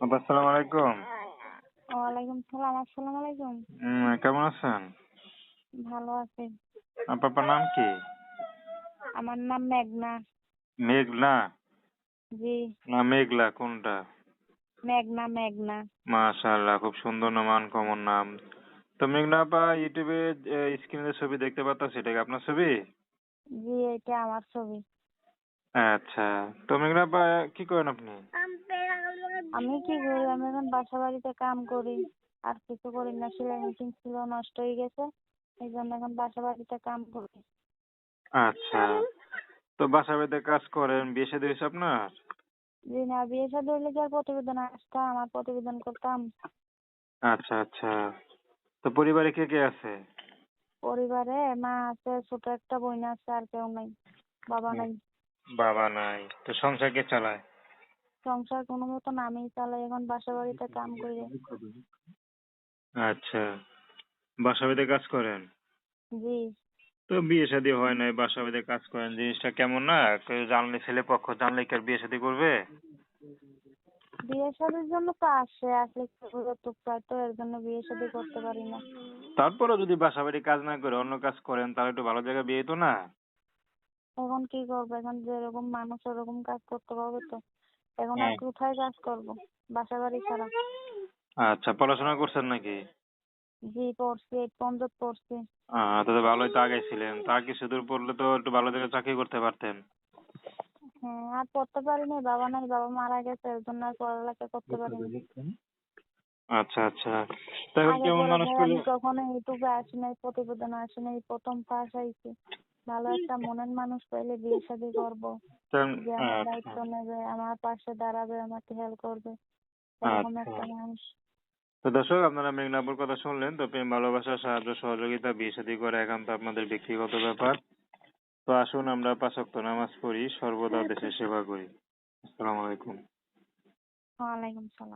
আপা আসসালামু আলাইকুম। ওয়ালাইকুম সালাম আসসালামু আলাইকুম। উম, কেমন আছেন? ভালো আছি। আপা আপনার নাম কি? আমার নাম মেঘনা। মেঘনা? জি। না মেঘলা কোনটা? মেঘনা মেঘনা। মাশাআল্লাহ খুব সুন্দর নাম আনকমন নাম। তো মেঘনা আপা ইউটিউবে স্ক্রিনে ছবি দেখতে পাচ্ছি এটা কি আপনার ছবি? জি এটা আমার ছবি। আচ্ছা তো মেঘনা আপা কি করেন আপনি? আমি কি করি? আমি এখন বাসা বাড়িতে কাম করি। আর কিছু করি না। সেলাই মেশিন ছিল নষ্ট হয়ে গেছে। এই জন্য এখন বাসা বাড়িতে কাম করি। আচ্ছা। তো বাসা বাড়িতে কাজ করেন? বিয়ে শাদী হয়েছে আপনার? জি না বিয়ে শাদী হলে কি আর প্রতিবেদন আসতাম আর প্রতিবেদন করতাম। আচ্ছা আচ্ছা। তো পরিবারে কে কে আছে? পরিবারে মা আছে ছোট একটা বোন আছে আর কেউ নাই। বাবা নাই। বাবা নাই। তো সংসার কে চালায়? সংসার কোনো মতন আমিই চালাই এখন বাসা বাড়িতে কাম করে। আচ্ছা বাসা বাড়িতে কাজ করেন? জি। তো বিয়ে শাদী হয় নাই বাসা বাড়িতে কাজ করেন জিনিসটা কেমন না? কেউ জানলে ছেলে পক্ষ জানলে কি আর বিয়ে শাদী করবে? বিয়ে শাদির জন্য তো আসে আসলে চায় তো এর জন্য বিয়ে শাদী করতে পারি না। তারপরেও যদি বাসা বাড়ি কাজ না করে অন্য কাজ করেন তাহলে একটু ভালো জায়গায় বিয়ে তো না? এখন কি করব? এখন যেরকম মানুষ ওরকম কাজ করতে হবে তো। এখন আর। কোথায় কাজ করব? বাসা বাড়ি ছাড়া। আচ্ছা পড়াশোনা করছেন নাকি? জি পড়ছি এইট পর্যন্ত পড়ছি। আহ তাহলে ভালোই তো আগেছিলেন তা কিছু দূর পড়লে তো একটু ভালো জায়গায় চাকরি করতে পারতেন? হ্যাঁ আর পড়তে পারিনি বাবা নাই বাবা মারা গেছে এর জন্য আর পড়ালেখা করতে পারিনি। আচ্ছা আচ্ছা। তো এখন আগে কেমন মানুষ পেলে কখনো ইউটিউবে আসি নাই প্রতিবেদন আসি নাই প্রথম পাস হয়েছি ভালো একটা মনের মানুষ পাইলে বিয়ে শাদী করব। যে আমার আচ্ছা। দায়িত্ব নেবে আমার পাশে দাঁড়াবে আমাকে হেল্প করবে এরকম আচ্ছা। একটা মানুষ। তো দর্শক আপনারা মেঘনাপুর কথা শুনলেন তো প্রেম ভালোবাসা সাহায্য সহযোগিতা বিয়ে শাদী করা একান্ত আপনাদের ব্যক্তিগত ব্যাপার। তো আসুন আমরা পাঁচ ওয়াক্ত নামাজ পড়ি সর্বদা দেশের সেবা করি। আসসালামু আলাইকুম। ওয়ালাইকুম সালাম।